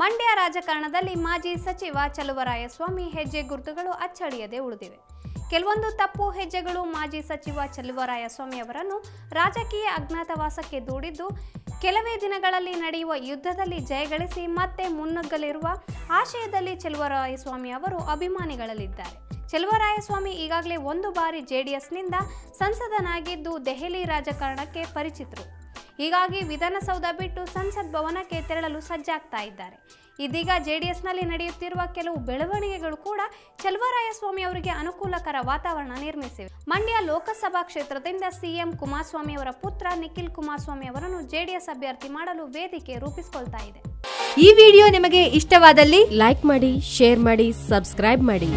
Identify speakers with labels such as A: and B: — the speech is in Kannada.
A: ಮಂಡ್ಯ ರಾಜಕಾರಣದಲ್ಲಿ ಮಾಜಿ ಸಚಿವ ಚಲುವರಾಯಸ್ವಾಮಿ ಹೆಜ್ಜೆ ಗುರುತುಗಳು ಅಚ್ಚಳಿಯದೆ ಉಳಿದಿವೆ. ಕೆಲವೊಂದು ತಪ್ಪು ಹೆಜ್ಜೆಗಳು ಮಾಜಿ ಸಚಿವ ಚಲುವರಾಯಸ್ವಾಮಿ ಅವರನ್ನು ರಾಜಕೀಯ ಅಜ್ಞಾತವಾಸಕ್ಕೆ ದೂಡಿದ್ದು, ಕೆಲವೇ ದಿನಗಳಲ್ಲಿ ನಡೆಯುವ ಯುದ್ಧದಲ್ಲಿ ಜಯಗಳಿಸಿ ಮತ್ತೆ ಮುನ್ನುಗ್ಗಲಿರುವ ಆಶಯದಲ್ಲಿ ಚಲುವರಾಯಸ್ವಾಮಿ ಅವರು ಅಭಿಮಾನಿಗಳಲ್ಲಿದ್ದಾರೆ. ಚೆಲುವರಾಯಸ್ವಾಮಿ ಈಗಾಗಲೇ ಒಂದು ಬಾರಿ ಜೆಡಿಎಸ್ನಿಂದ ಸಂಸದನಾಗಿದ್ದು, ದೆಹಲಿ ರಾಜಕಾರಣಕ್ಕೆ ಪರಿಚಿತರು. ಹೀಗಾಗಿ ವಿಧಾನಸೌಧ ಬಿಟ್ಟು ಸಂಸತ್ ಭವನಕ್ಕೆ ತೆರಳಲು ಸಜ್ಜಾಗ್ತಾ ಇದ್ದಾರೆ. ಇದೀಗ ಜೆಡಿಎಸ್ನಲ್ಲಿ ನಡೆಯುತ್ತಿರುವ ಕೆಲವು ಬೆಳವಣಿಗೆಗಳು ಕೂಡ ಚೆಲುವರಾಯಸ್ವಾಮಿ ಅವರಿಗೆ ಅನುಕೂಲಕರ ವಾತಾವರಣ ನಿರ್ಮಿಸಿವೆ. ಮಂಡ್ಯ ಲೋಕಸಭಾ ಕ್ಷೇತ್ರದಿಂದ ಸಿಎಂ ಕುಮಾರಸ್ವಾಮಿ ಅವರ ಪುತ್ರ ನಿಖಿಲ್ ಕುಮಾರಸ್ವಾಮಿ ಅವರನ್ನು ಜೆಡಿಎಸ್ ಅಭ್ಯರ್ಥಿ ಮಾಡಲು ವೇದಿಕೆ ರೂಪಿಸಿಕೊಳ್ತಾ ಇದೆ.
B: ಈ ವಿಡಿಯೋ ನಿಮಗೆ ಇಷ್ಟವಾದಲ್ಲಿ ಲೈಕ್ ಮಾಡಿ, ಶೇರ್ ಮಾಡಿ, ಸಬ್ಸ್ಕ್ರೈಬ್ ಮಾಡಿ.